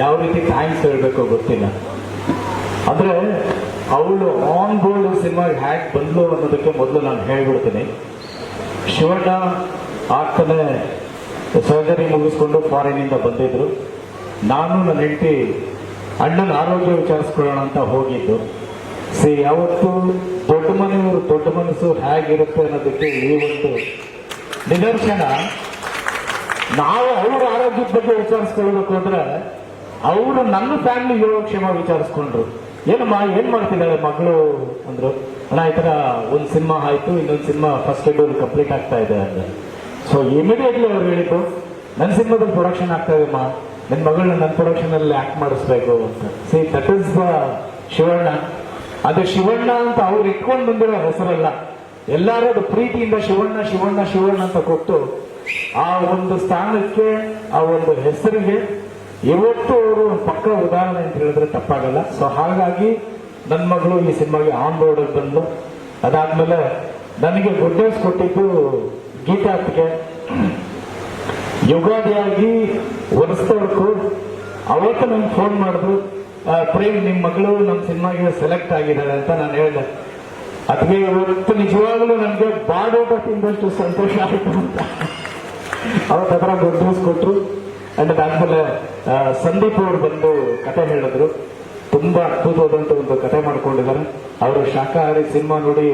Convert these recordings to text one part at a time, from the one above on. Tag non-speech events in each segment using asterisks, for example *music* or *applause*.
ಯಾವ ರೀತಿ ಥ್ಯಾಂಕ್ಸ್ ಹೇಳ್ಬೇಕು ಗೊತ್ತಿಲ್ಲ. ಅಂದ್ರೆ ಅವಳು ಆನ್ ಗೋಲ್ಡ್ ಸಿನಿಮಾ ಹ್ಯಾಕ್ ಬಂದ್ಲು ಅನ್ನೋದಕ್ಕೆ ಮೊದಲು ನಾನು ಹೇಳ್ಬಿಡ್ತೀನಿ. ಶಿವಣ್ಣ ಆಗ್ತಾನೆ ಸರ್ಜರಿ ಮುಗಿಸ್ಕೊಂಡು ಫಾರಿನಿಂದ ಬಂದಿದ್ರು. ನಾನು ನನ್ನ ಹೆಂಡತಿ ಅಣ್ಣನ ಆರೋಗ್ಯ ವಿಚಾರಿಸ್ಕೊಳ್ಳೋಣ ಅಂತ ಹೋಗಿದ್ದು. ಸಿ, ಯಾವತ್ತು ದೊಡ್ಡ ಮನೆಯವರು ದೊಡ್ಡ ಮನಸ್ಸು ಹೇಗಿರುತ್ತೆ ಅನ್ನೋದಕ್ಕೆ ಈ ಒಂದು ನಿದರ್ಶನ ನಾವು ಅವ್ರ ಆರೋಗ್ಯದ ಬಗ್ಗೆ ವಿಚಾರಿಸ್ಕೊಳ್ಬೇಕು ಅಂದ್ರೆ ಅವರು ನನ್ನ ಫ್ಯಾಮಿಲಿ ಯೋಗಕ್ಷೇಮ ವಿಚಾರಿಸ್ಕೊಂಡ್ರು. ಏನಮ್ಮ, ಏನ್ ಮಾಡ್ತಿದ್ದಾಳೆ ಮಗಳು? ಅಂದ್ರು, ಅಣ್ಣ, ಈ ತರ ಒಂದು ಸಿನಿಮಾ ಆಯ್ತು, ಇನ್ನೊಂದು ಸಿನಿಮಾ ಫಸ್ಟ್ ಶೆಡ್ಯೂಲ್ ಕಂಪ್ಲೀಟ್ ಆಗ್ತಾ ಇದೆ ಅಂತ. ಸೊ ಇಮಿಡಿಯೇಟ್ಲಿ ಅವ್ರು ಹೇಳಿದ್ರು ನನ್ನ ಸಿನಿಮಾದಲ್ಲಿ ಪ್ರೊಡಕ್ಷನ್ ಆಗ್ತಾ ಇದೆ ಅಮ್ಮ ನನ್ನ ಮಗಳನ್ನ ನನ್ನ ಪ್ರೊಡಕ್ಷನ್ ಅಲ್ಲಿ ಆಕ್ಟ್ ಮಾಡಿಸ್ಬೇಕು ಅಂತ. See that is the Shivanna. ಅದು ಶಿವಣ್ಣ ಅಂತ ಅವ್ರು ಇಟ್ಕೊಂಡು ಬಂದಿರೋ ಹೆಸರಲ್ಲ. ಎಲ್ಲರೂ ಅದು ಪ್ರೀತಿಯಿಂದ ಶಿವಣ್ಣ ಶಿವಣ್ಣ ಶಿವಣ್ಣ ಅಂತ ಕೊಟ್ಟು ಆ ಒಂದು ಸ್ಥಾನಕ್ಕೆ, ಆ ಒಂದು ಹೆಸರಿಗೆ ಇವತ್ತು ಅವರು ಪಕ್ಕ ಉದಾಹರಣೆ ಅಂತ ಹೇಳಿದ್ರೆ ತಪ್ಪಾಗಲ್ಲ. ಸೊ ಹಾಗಾಗಿ ನನ್ನ ಮಗಳು ಈ ಸಿನಿಮಾಗೆ ಆನ್ ಬೋರ್ಡ್ ಬಂದು ಅದಾದ್ಮೇಲೆ ನನಗೆ ಗುಡ್ ನ್ಯೂಸ್ ಕೊಟ್ಟಿದ್ದು ಗೀತಾತ್ಗೆ ಯುಗಾದಿಯಾಗಿ ಒರೆಸ್ತವರ್ಕು ಅವತ್ತು ನಂಗೆ ಫೋನ್ ಮಾಡಿದ್ರು ಪ್ರೇಮ್ ನಿಮ್ಮ ಮಗಳು ನಮ್ಮ ಸಿನಿಮಾಗೆ ಸೆಲೆಕ್ಟ್ ಆಗಿದ್ದಾರೆ ಅಂತ ನಾನು ಹೇಳಿದೆ. ಅದಕ್ಕೆ ಇವತ್ತು ನಿಜವಾಗ್ಲೂ ನನಗೆ ಬಾಡೋಟ ತಿಂದಷ್ಟು ಸಂತೋಷ ಆಯಿತು ಅಂತ. ಅವತ್ತು ಹತ್ರ ನ್ಯೂಸ್ ಕೊಟ್ರು. ಅಂಡ್ ಅದಾದ್ಮೇಲೆ ಸಂದೀಪ್ ಅವರು ಬಂದು ಕತೆ ಹೇಳಿದ್ರು. ತುಂಬಾ ಅದ್ಭುತವಾದಂತ ಒಂದು ಕತೆ ಮಾಡ್ಕೊಂಡಿದ್ದಾರೆ. ಅವರು ಶಾಖಾಹಾರಿ ಸಿನಿಮಾ ನೋಡಿ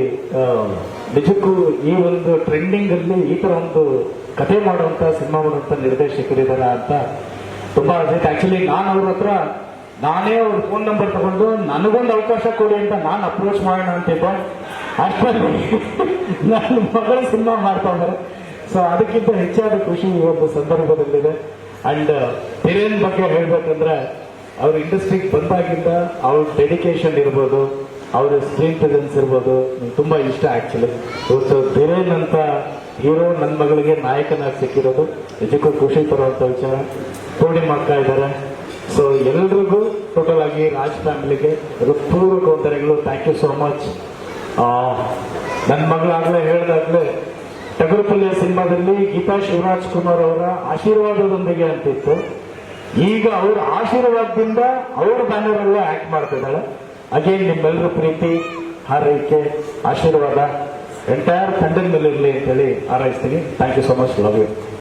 ನಿಜಕ್ಕೂ ಈ ಒಂದು ಟ್ರೆಂಡಿಂಗ್ ಅಲ್ಲಿ ಈ ತರ ಒಂದು ಕತೆ ಮಾಡುವಂತ ಸಿನಿಮಾ ಮಾಡುವಂತ ನಿರ್ದೇಶಕರಿದ್ದಾರೆ ಅಂತ ತುಂಬಾ ಆಕ್ಚುಲಿ ನಾನು ಅವ್ರ ಹತ್ರ, ನಾನೇ ಅವ್ರ ಫೋನ್ ನಂಬರ್ ತಗೊಂಡು ನನಗೊಂದು ಅವಕಾಶ ಕೊಡಿ ಅಂತ *laughs* ನಾನು ಅಪ್ರೋಚ್ ಮಾಡೋಣ ಅಂತಿದ್ದೆ ಅಷ್ಟರಲ್ಲಿ ನನ್ನ ಮಗಳ ಸಿನಿಮಾ ಮಾಡ್ತಾ ಇದ್ದಾರೆ. ಸೊ ಅದಕ್ಕಿಂತ ಹೆಚ್ಚಾದ ಖುಷಿ ಈ ಒಂದು ಸಂದರ್ಭದಲ್ಲಿದೆ. ಅಂಡ್ ಹಿರಿಯನ್ ಬಗ್ಗೆ ಹೇಳ್ಬೇಕಂದ್ರೆ, ಅವ್ರ ಇಂಡಸ್ಟ್ರಿಗೆ ಬಂದಾಗಿಂದ ಅವ್ರ ಡೆಡಿಕೇಶನ್ ಇರ್ಬೋದು, ಅವ್ರ ಸ್ಕ್ರೀನ್ ಪ್ರೆಸೆನ್ಸ್ ಇರ್ಬೋದು ತುಂಬಾ ಇಷ್ಟ ಆಕ್ಚುಲಿ ಇವತ್ತು ಧೀರೇನ್ ಅಂತ ಹೀರೋ ನನ್ನ ಮಗಳಿಗೆ ನಾಯಕನಾಗಿ ಸಿಕ್ಕಿರೋದು, ನಿಜಕ್ಕೂ ಖುಷಿ ತರುವಂತ ವಿಚಾರ. ಪೂರ್ಣಿ ಮಾಡ್ತಾ ಇದ್ದಾರೆ ಸೊ ಎಲ್ರಿಗೂ ಟೋಟಲ್ ಆಗಿ ರಾಜ್ ಫ್ಯಾಮಿಲಿಗೆ ಹೃತ್ಪೂರ್ವಕ ವಂದನೆಗಳು. ಥ್ಯಾಂಕ್ ಯು ಸೋ ಮಚ್ ನನ್ನ ಮಗಳಾಗಲೇ ಹೇಳ್ದಾಗ್ಲೇ ಟಗರುಪಲ್ಯ ಸಿನಿಮಾದಲ್ಲಿ ಗೀತಾ ಶಿವರಾಜ್ ಕುಮಾರ್ ಅವರ ಆಶೀರ್ವಾದದೊಂದಿಗೆ ಅಂತಿತ್ತು. ಈಗ ಅವ್ರ ಆಶೀರ್ವಾದದಿಂದ ಅವ್ರ ಬ್ಯಾನರ್ ಅಲ್ಲೇ ಆಕ್ಟ್ ಮಾಡ್ತಿದ್ದಾಳೆ ಅಗೇನ್ ನಿಮ್ಮೆಲ್ಲರ ಪ್ರೀತಿ, ಹಾರೈಕೆ, ಆಶೀರ್ವಾದ ಎಂಟೈರ್ ತಂಡದ ಮೇಲೆ ಇರಲಿ ಅಂತೇಳಿ ಹಾರೈಸ್ತೀನಿ. Thank you so much love you